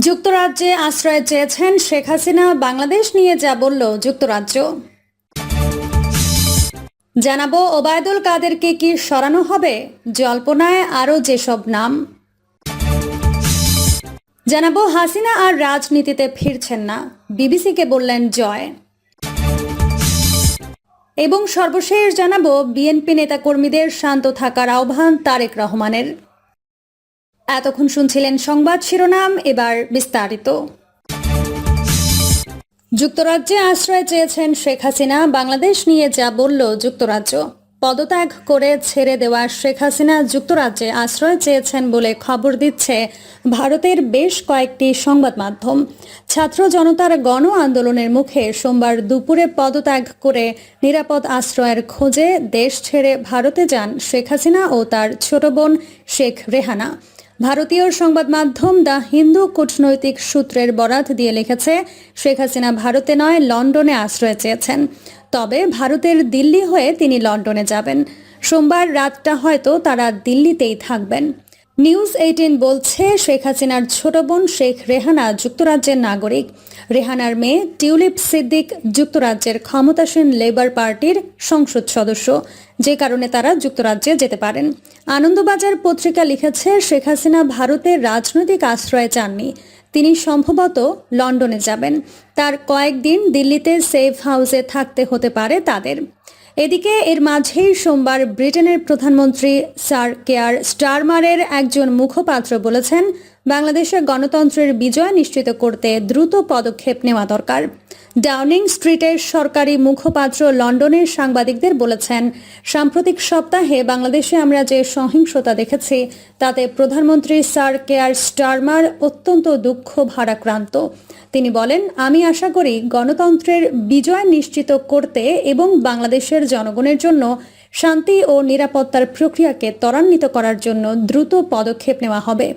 যুক্তরাজ্যে আশ্রয় চেয়েছেন শেখ হাসিনা, বাংলাদেশ নিয়ে যা বলল যুক্তরাজ্য। জানাব ওবায়দুল কাদেরকে কি সরানো হবে? জল্পনায় আরও যেসব নাম। জানাব হাসিনা আর রাজনীতিতে ফিরছেন না। বিবিসিকে বললেন জয়। এবং সর্বশেষ জানাব বিএনপি নেতাকর্মীদের শান্ত থাকার আহ্বান তারেক রহমানের। এতক্ষণ শুনছিলেন সংবাদ শিরোনাম, এবার বিস্তারিত। যুক্তরাজ্যে আশ্রয় চেয়েছেন শেখ হাসিনা, বাংলাদেশ নিয়ে যা বলল যুক্তরাজ্য। পদত্যাগ করে ছেড়ে দেওয়া শেখ হাসিনা যুক্তরাজ্যে আশ্রয় চেয়েছেন বলে খবর দিচ্ছে ভারতের বেশ কয়েকটি সংবাদ মাধ্যম। ছাত্র জনতার গণ আন্দোলনের মুখে সোমবার দুপুরে পদত্যাগ করে নিরাপদ আশ্রয়ের খোঁজে দেশ ছেড়ে ভারতে যান শেখ হাসিনা ও তার ছোট বোন শেখ রেহানা। ভারতীয় সংবাদ মাধ্যম দ্য হিন্দু কূটনৈতিক সূত্রের বরাত দিয়ে লিখেছে, শেখ হাসিনা ভারতে নয়, লন্ডনে আশ্রয় চেয়েছেন। তবে ভারতের দিল্লি হয়ে তিনি লন্ডনে যাবেন। সোমবার রাতটা হয়তো তারা দিল্লিতেই থাকবেন। নিউজ এইটিন বলছে, শেখ হাসিনার ছোট বোন শেখ রেহানা যুক্তরাজ্যের নাগরিক। রেহানার মেয়ে টিউলিপ সিদ্দিক যুক্তরাজ্যের ক্ষমতাসীন লেবার পার্টির সংসদ সদস্য। যে কারণে তারা যুক্তরাজ্যে যেতে পারেন। আনন্দবাজার পত্রিকা লিখেছে, শেখ হাসিনা ভারতের রাজনৈতিক আশ্রয় চাননি। তিনি সম্ভবত লন্ডনে যাবেন। তার কয়েকদিন দিল্লিতে সেফ হাউসে থাকতে হতে পারে তাদের। এদিকে এর মাঝেই সোমবার ব্রিটেনের প্রধানমন্ত্রী স্যার কেয়ার স্টারমারের একজন মুখপাত্র বলেছেন, বাংলাদেশের গণতন্ত্রের বিজয় নিশ্চিত করতে দ্রুত পদক্ষেপ নেওয়া দরকার। ডাউনিং স্ট্রিটের সরকারি মুখপাত্র লন্ডনের সাংবাদিকদের বলেছেন, সাম্প্রতিক সপ্তাহে বাংলাদেশে আমরা যে সহিংসতা দেখেছি, তাতে প্রধানমন্ত্রী স্যার কেয়ার স্টারমার অত্যন্ত দুঃখ ভারাক্রান্ত। তিনি বলেন, আমি আশা করি গণতন্ত্রের বিজয় নিশ্চিত করতে এবং বাংলাদেশের জনগণের জন্য শান্তি ও নিরাপত্তার প্রক্রিয়াকে ত্বরান্বিত করার জন্য দ্রুত পদক্ষেপ নেওয়া হবে।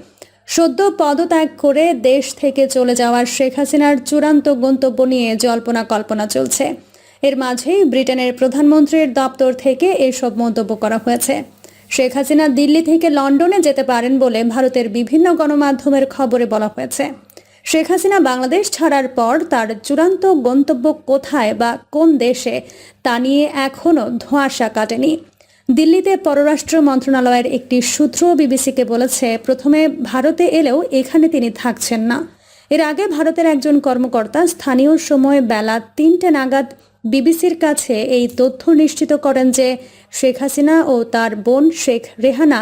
সদ্য পদত্যাগ করে দেশ থেকে চলে যাওয়ার শেখ হাসিনার চূড়ান্ত গন্তব্য নিয়ে জল্পনা কল্পনা চলছে। এর মাঝেই ব্রিটেনের প্রধানমন্ত্রীর দপ্তর থেকে এসব মন্তব্য করা হয়েছে। শেখ হাসিনা দিল্লি থেকে লন্ডনে যেতে পারেন বলে ভারতের বিভিন্ন গণমাধ্যমের খবরে বলা হয়েছে। শেখ হাসিনা বাংলাদেশ ছাড়ার পর তার চূড়ান্ত গন্তব্য কোথায় বা কোন দেশে তা নিয়ে এখনও ধোঁয়াশা কাটেনি। দিল্লিতে পররাষ্ট্র মন্ত্রণালয়ের একটি সূত্র বিবিসিকে বলেছে, প্রথমে ভারতে এলেও এখানে তিনি থাকছেন না। এর আগে ভারতের একজন কর্মকর্তা স্থানীয় সময় বেলা তিনটে নাগাদ বিবিসির কাছে এই তথ্য নিশ্চিত করেন যে, শেখ হাসিনা ও তার বোন শেখ রেহানা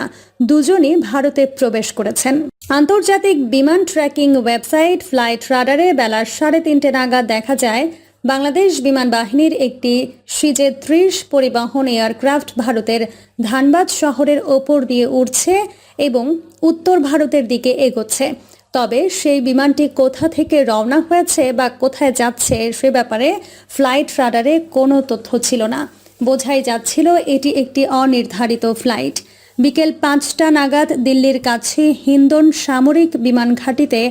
দুজনই ভারতে প্রবেশ করেছেন। আন্তর্জাতিক বিমান ট্র্যাকিং ওয়েবসাইট ফ্লাইট রাডারে বেলা সাড়ে তিনটে নাগাদ দেখা যায় বাংলাদেশ বিমান বাহিনীর একটি সিজে ত্রিশ পরিবহন এয়ারক্রাফট ভারতের ধানবাদ শহরের ওপর দিয়ে উঠছে এবং উত্তর ভারতের দিকে এগোচ্ছে। তবে সেই বিমানটি কোথা থেকে রওনা হয়েছে বা কোথায় যাচ্ছে সে ব্যাপারে ফ্লাইট রাডারে কোনো তথ্য ছিল না। বোঝাই যাচ্ছিল এটি একটি অনির্ধারিত ফ্লাইট। বিকেল পাঁচটা নাগাদ দিল্লির কাছে হিন্দন সামরিক বিমান ঘাঁটিতে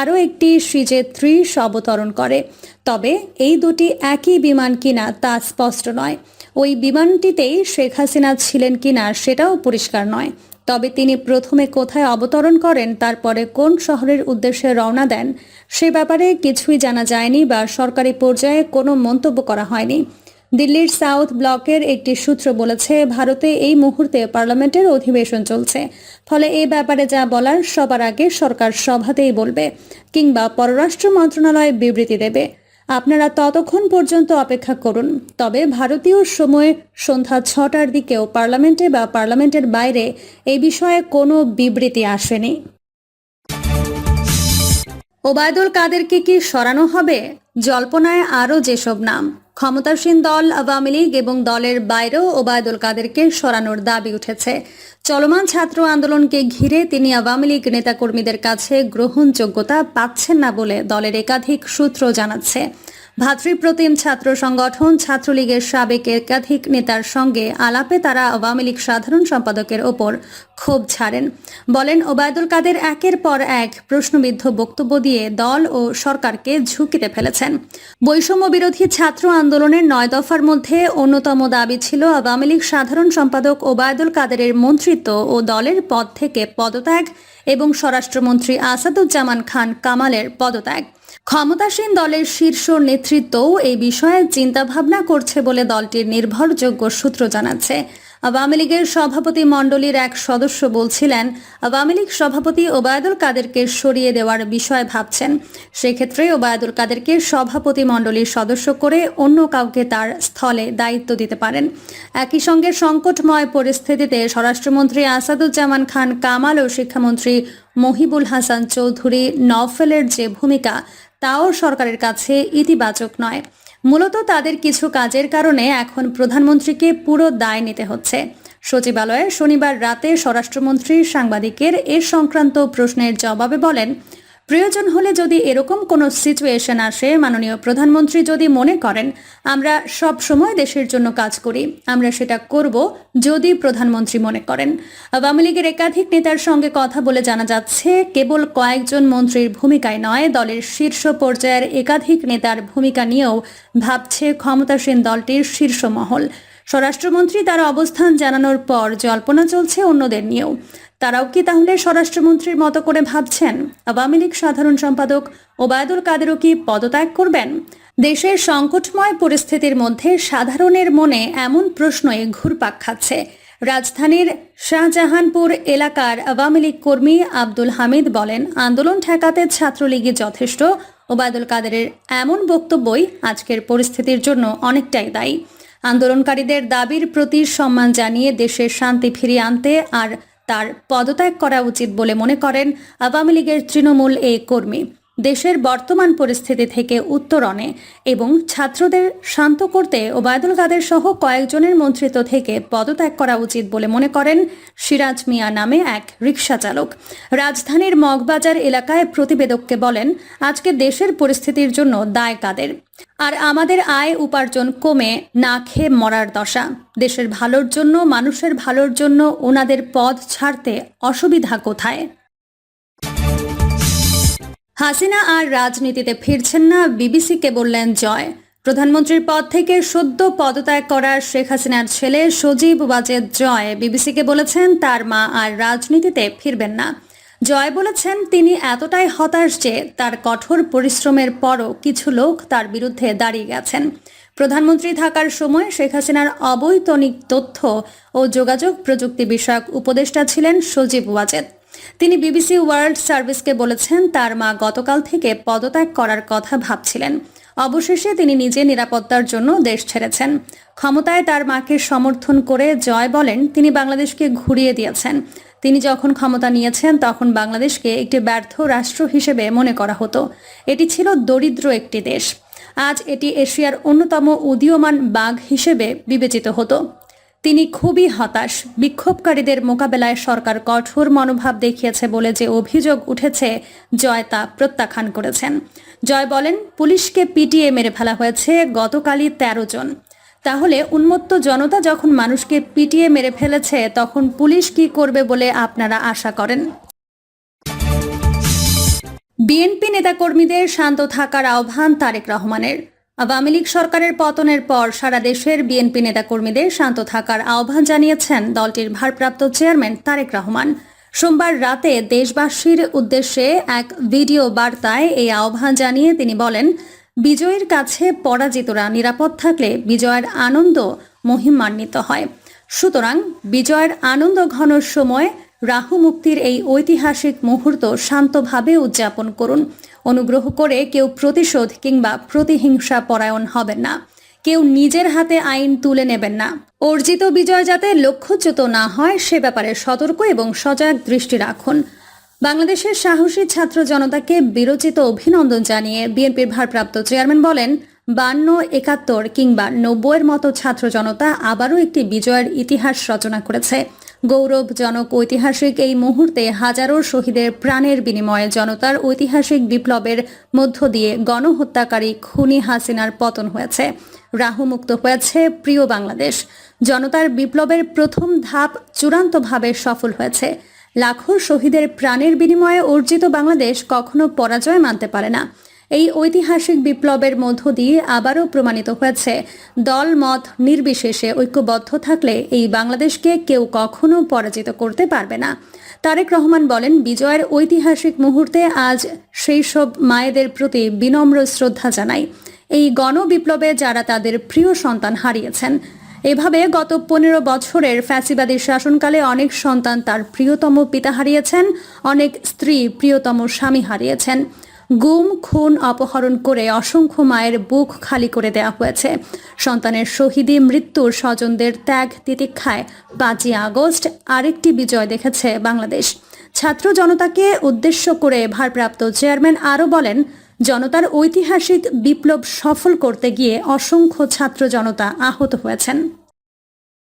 আরও একটি সিজে ত্রিশ অবতরণ করে। তবে এই দুটি একই বিমান কিনা তা স্পষ্ট নয়। ওই বিমানটিতেই শেখ হাসিনা ছিলেন কিনা সেটাও পরিষ্কার নয়। তবে তিনি প্রথমে কোথায় অবতরণ করেন, তারপরে কোন শহরের উদ্দেশ্যে রওনা দেন, সে ব্যাপারে কিছুই জানা যায়নি বা সরকারি পর্যায়ে কোনো মন্তব্য করা হয়নি। দিল্লির সাউথ ব্লকের একটি সূত্র বলেছে, ভারতে এই মুহূর্তে পার্লামেন্টের অধিবেশন চলছে। ফলে এই ব্যাপারে যা বলার, সবার আগে সরকার সভাতেই বলবে কিংবা পররাষ্ট্র মন্ত্রণালয় বিবৃতি দেবে। আপনারা ততক্ষণ পর্যন্ত অপেক্ষা করুন। তবে ভারতীয় সময় সন্ধ্যা ছটার দিকেও পার্লামেন্টে বা পার্লামেন্টের বাইরে এই বিষয়ে কোনো বিবৃতি আসেনি। ওবায়দুল কাদেরকে কি সরানো হবে? জল্পনায় আরও যেসব নাম, ক্ষমতাসীন দল, আওয়ামী লীগ এবং দলের বাইরেও ওবায়দুল কাদেরকে সরানোর দাবি উঠেছে। চলমান ছাত্র আন্দোলনকে ঘিরে তিনি আওয়ামী লীগ নেতাকর্মীদের কাছে গ্রহণযোগ্যতা পাচ্ছেন না বলে দলের একাধিক সূত্র জানাচ্ছে। ভাতৃপ্রতিম ছাত্র সংগঠন ছাত্রলীগের সাবেক একাধিক নেতার সঙ্গে আলাপে তারা আওয়ামী লীগ সাধারণ সম্পাদকের ওপর ক্ষোভ ছাড়েন। বলেন, ওবায়দুল কাদের একের পর এক প্রশ্নবিদ্ধ বক্তব্য দিয়ে দল ও সরকারকে ঝুঁকিতে ফেলেছেন। বৈষম্য বিরোধী ছাত্র আন্দোলনের নয় দফার মধ্যে অন্যতম দাবি ছিল আওয়ামী লীগ সাধারণ সম্পাদক ওবায়দুল কাদেরের মন্ত্রিত্ব ও দলের পদ থেকে পদত্যাগ এবং স্বরাষ্ট্রমন্ত্রী আসাদুজ্জামান খান কামালের পদত্যাগ। ক্ষমতাসীন দলের শীর্ষ নেতৃত্বও এই বিষয়ে চিন্তাভাবনা করছে বলে দলটির নির্ভরযোগ্য সূত্র জানাচ্ছে। আওয়ামী লীগের সভাপতি মণ্ডলীর এক সদস্য বলছিলেন, আওয়ামী লীগ সভাপতি ওবায়দুল কাদেরকে সরিয়ে দেওয়ার বিষয় ভাবছেন। সেক্ষেত্রে ওবায়দুল কাদেরকে সভাপতি মণ্ডলীর সদস্য করে অন্য কাউকে তার স্থলে দায়িত্ব দিতে পারেন। একই সঙ্গে সংকটময় পরিস্থিতিতে স্বরাষ্ট্রমন্ত্রী আসাদুজ্জামান খান, কামাল ও শিক্ষামন্ত্রী মহিবুল হাসান চৌধুরী নফেলের যে ভূমিকা, তাও সরকারের কাছে ইতিবাচক নয়। মূলত তাদের কিছু কাজের কারণে এখন প্রধানমন্ত্রীকে পুরো দায় নিতে হচ্ছে। সচিবালয়ে শনিবার রাতে স্বরাষ্ট্রমন্ত্রী সাংবাদিকের এ সংক্রান্ত প্রশ্নের জবাবে বলেন প্রয়োজন হলে যদি এরকম কোনো সিচুয়েশন আসে, মাননীয় প্রধানমন্ত্রী যদি মনে করেন, আমরা সব সময় দেশের জন্য কাজ করি, আমরা সেটা করব যদি প্রধানমন্ত্রী মনে করেন। আওয়ামী লীগের একাধিক নেতার সঙ্গে কথা বলে জানা যাচ্ছে, কেবল কয়েকজন মন্ত্রীর ভূমিকায় নয়, দলের শীর্ষ পর্যায়ের একাধিক নেতার ভূমিকা নিয়েও ভাবছে ক্ষমতাসীন দলটির শীর্ষ মহল। স্বরাষ্ট্রমন্ত্রী তার অবস্থান জানানোর পর জল্পনা চলছে অন্যদের নিয়েও। তারাও কি তাহলে স্বরাষ্ট্রমন্ত্রীর মতো করে ভাবছেন? আওয়ামী লীগ সাধারণ সম্পাদক ওবায়দুল কাদেরও কি পদত্যাগ করবেন? দেশের সংকটময় পরিস্থিতির মধ্যে সাধারণের মনে এমন প্রশ্নই ঘুরপাক খাচ্ছে। রাজধানীর শাহজাহানপুর এলাকার আওয়ামী লীগ কর্মী আব্দুল হামিদ বলেন, আন্দোলন ঠেকাতে ছাত্রলীগই যথেষ্ট। ওবায়দুল কাদেরের এমন বক্তব্যই আজকের পরিস্থিতির জন্য অনেকটাই দায়ী। আন্দোলনকারীদের দাবির প্রতি সম্মান জানিয়ে দেশের শান্তি ফিরিয়ে আনতে আর তার পদত্যাগ করা উচিত বলে মনে করেন আওয়ামী লীগের তৃণমূল এ কর্মী। দেশের বর্তমান পরিস্থিতি থেকে উত্তরণে এবং ছাত্রদের শান্ত করতে ওবায়দুল কাদের সহ কয়েকজনের মন্ত্রিত্ব থেকে পদত্যাগ করা উচিত বলে মনে করেন সিরাজ মিয়া নামে এক রিক্সা চালক রাজধানীর মগবাজার এলাকায় প্রতিবেদককে বলেন, আজকে দেশের পরিস্থিতির জন্য দায় কাদের? আর আমাদের আয় উপার্জন কমে না খেয়ে মরার দশা। দেশের ভালোর জন্য, মানুষের ভালোর জন্য ওনাদের পদ ছাড়তে অসুবিধা কোথায়? হাসিনা আর রাজনীতিতে ফিরছেন না, বিবিসিকে বললেন জয়। প্রধানমন্ত্রীর পদ থেকে সদ্য পদত্যাগ করার শেখ হাসিনার ছেলে সজীব ওয়াজেদ জয় বিবিসিকে বলেছেন তার মা আর রাজনীতিতে ফিরবেন না। জয় বলেছেন তিনি এতটাই হতাশ যে তার কঠোর পরিশ্রমের পরও কিছু লোক তার বিরুদ্ধে দাঁড়িয়ে গেছেন। প্রধানমন্ত্রী থাকার সময় শেখ হাসিনার অবৈতনিক তথ্য ও যোগাযোগ প্রযুক্তি বিষয়ক উপদেষ্টা ছিলেন সজীব ওয়াজেদ। তিনি বিবিসি ওয়ার্ল্ড সার্ভিসকে বলেছেন, তার মা গতকাল থেকে পদত্যাগ করার কথা ভাবছিলেন। অবশেষে তিনি নিজে নিরাপত্তার জন্য দেশ ছেড়েছেন। ক্ষমতায় তার মাকে সমর্থন করে জয় বলেন, তিনি বাংলাদেশকে ঘুরিয়ে দিয়েছেন। তিনি যখন ক্ষমতা নিয়েছেন, তখন বাংলাদেশকে একটি ব্যর্থ রাষ্ট্র হিসেবে মনে করা হতো। এটি ছিল দরিদ্র একটি দেশ। আজ এটি এশিয়ার অন্যতম উদীয়মান বাঘ হিসেবে বিবেচিত হতো। তিনি খুবই হতাশ। বিক্ষোভকারীদের মোকাবেলায় সরকার কঠোর মনোভাব দেখিয়েছে বলে যে অভিযোগ উঠেছে, জয় তা প্রত্যাখ্যান করেছেন। জয় বলেন, পুলিশকে পিটিয়ে মেরে ফেলা হয়েছে গতকালই তেরো জন। তাহলে উন্মত্ত জনতা যখন মানুষকে পিটিয়ে মেরে ফেলেছে, তখন পুলিশ কি করবে বলে আপনারা আশা করেন? বিএনপি নেতাকর্মীদের শান্ত থাকার আহ্বান তারেক রহমানের। আওয়ামী লীগ সরকারের পতনের পর সারা দেশের বিএনপি নেতাকর্মীদের শান্ত থাকার আহ্বান জানিয়েছেন দলটির ভারপ্রাপ্ত চেয়ারম্যান তারেক রহমান। সোমবার রাতে দেশবাসীর উদ্দেশ্যে এক ভিডিও বার্তায় এই আহ্বান জানিয়ে তিনি বলেন, বিজয়ের কাছে পরাজিতরা নিরাপদ থাকলে বিজয়ের আনন্দ মহিমান্বিত হয়। সুতরাং বিজয়ের আনন্দ ঘন সময় রাহু মুক্তির এই ঐতিহাসিক মুহূর্ত শান্তভাবে উদযাপন করুন। অনুগ্রহ করে কেউ প্রতিশোধ কিংবা প্রতিহিংসা পরায়ণ হবেন না। কেউ নিজের হাতে আইন তুলে নেবেন না। অর্জিত বিজয় যাতে লক্ষ্যচ্যুত না হয়, সে ব্যাপারে সতর্ক এবং সজাগ দৃষ্টি রাখুন। বাংলাদেশের সাহসী ছাত্র জনতাকে বিরচিত অভিনন্দন জানিয়ে বিএনপির ভারপ্রাপ্ত চেয়ারম্যান বলেন, বান্ন, একাত্তর কিংবা নব্বইয়ের মতো ছাত্র জনতা আবারও একটি বিজয়ের ইতিহাস রচনা করেছে। গৌরবজনক ঐতিহাসিক এই মুহূর্তে হাজারো শহীদের প্রাণের বিনিময়ে জনতার ঐতিহাসিক বিপ্লবের মধ্য দিয়ে গণহত্যাকারী খুনি হাসিনার পতন হয়েছে। রাহুমুক্ত হয়েছে প্রিয় বাংলাদেশ। জনতার বিপ্লবের প্রথম ধাপ চূড়ান্তভাবে সফল হয়েছে। লাখো শহীদের প্রাণের বিনিময়ে অর্জিত বাংলাদেশ কখনো পরাজয় মানতে পারে না। এই ঐতিহাসিক বিপ্লবের মধ্য দিয়ে আবারও প্রমাণিত হয়েছে, দল মত নির্বিশেষে ঐক্যবদ্ধ থাকলে এই বাংলাদেশকে কেউ কখনো পরাজিত করতে পারবে না। তারেক রহমান বলেন, বিজয়ের ঐতিহাসিক মুহূর্তে আজ সেই সব মায়েদের প্রতি বিনম্র শ্রদ্ধা জানাই। এই গণবিপ্লবে যারা তাদের প্রিয় সন্তান হারিয়েছেন, এভাবে গত পনেরো বছরের ফ্যাসিবাদী শাসনকালে অনেক সন্তান তার প্রিয়তম পিতা হারিয়েছেন, অনেক স্ত্রী প্রিয়তম স্বামী হারিয়েছেন। গুম, খুন, অপহরণ করে অসংখ্য মায়ের বুক খালি করে দেওয়া হয়েছে। সন্তানের শহীদি মৃত্যুর স্বজনদের ত্যাগ তিতিক্ষায় পাঁচই আগস্ট আরেকটি বিজয় দেখেছে বাংলাদেশ। ছাত্র জনতাকে উদ্দেশ্য করে ভারপ্রাপ্ত চেয়ারম্যান আরও বলেন, জনতার ঐতিহাসিক বিপ্লব সফল করতে গিয়ে অসংখ্য ছাত্র জনতা আহত হয়েছেন।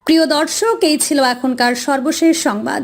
প্রিয় দর্শক, এই ছিল এখনকার সর্বশেষ সংবাদ।